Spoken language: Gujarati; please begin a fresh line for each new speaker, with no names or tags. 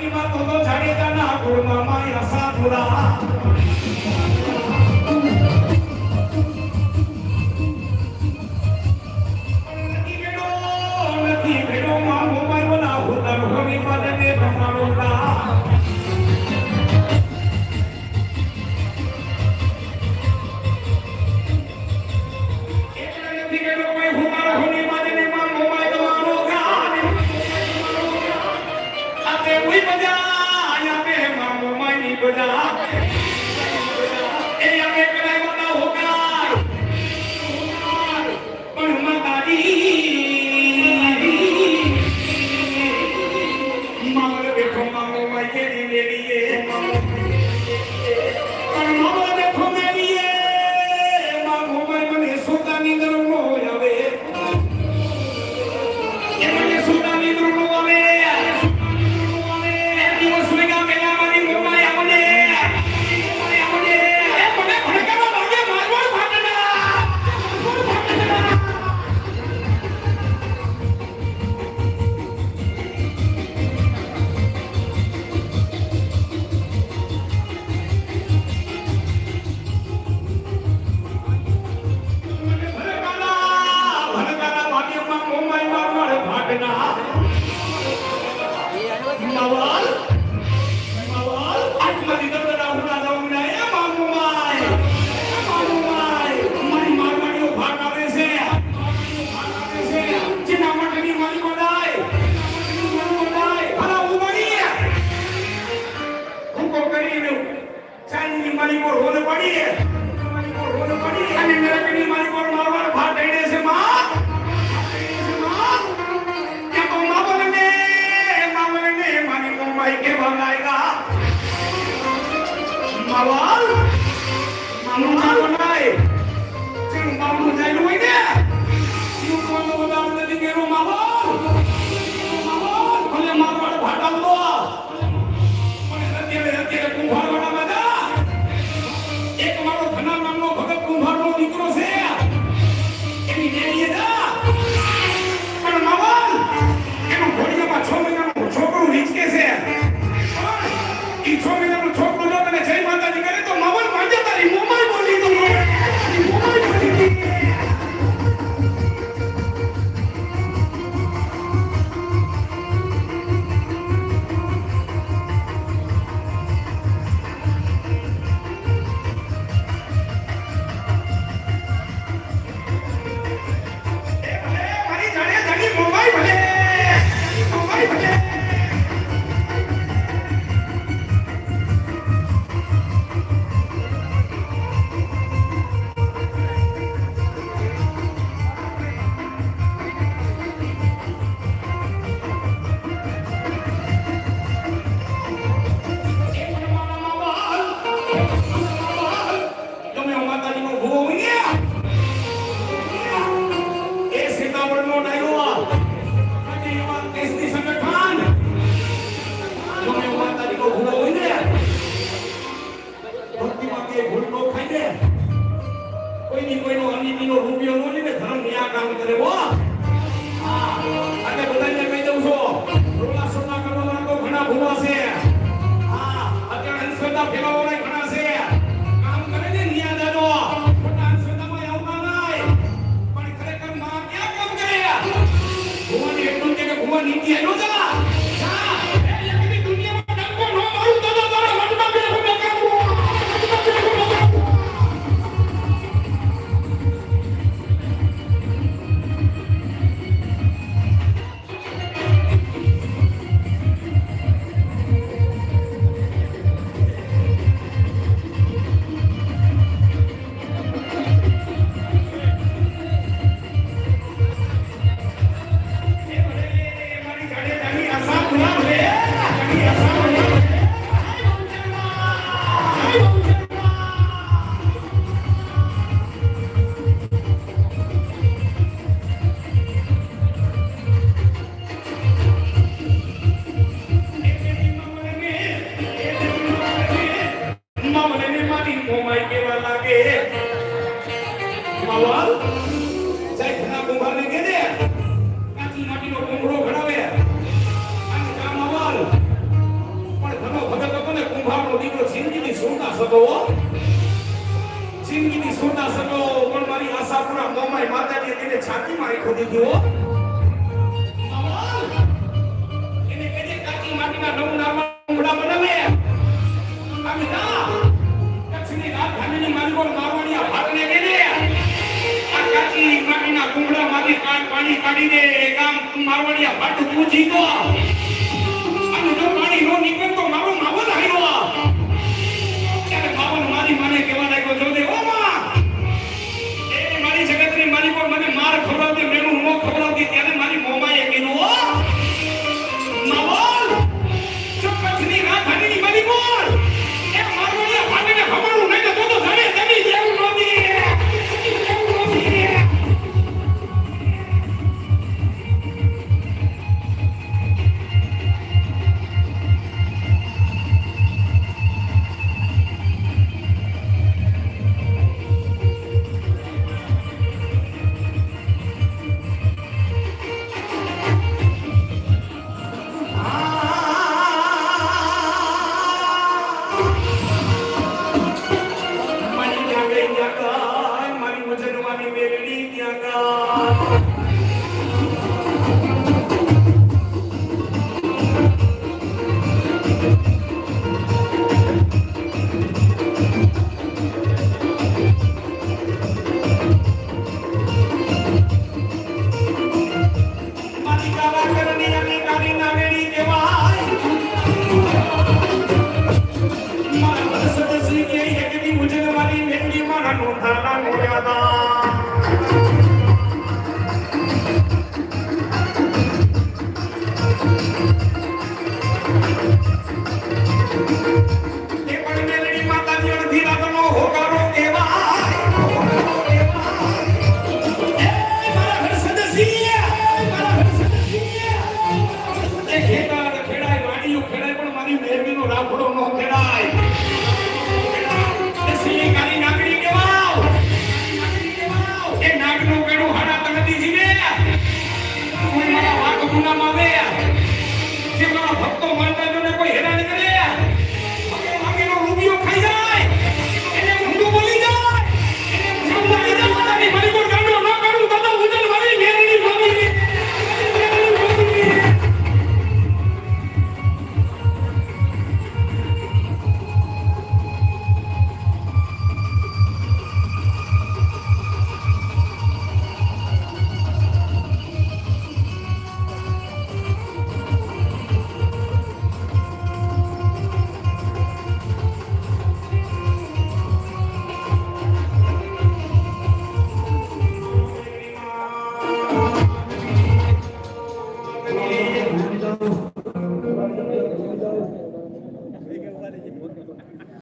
જિંદગીમાં તો જાડેજાના ગુણમાં માયા સાધુરા. ભગવાન ગામ મારવાડીયા ભાટ પૂછી ભક્તો માનતા જો કોઈ હેરાન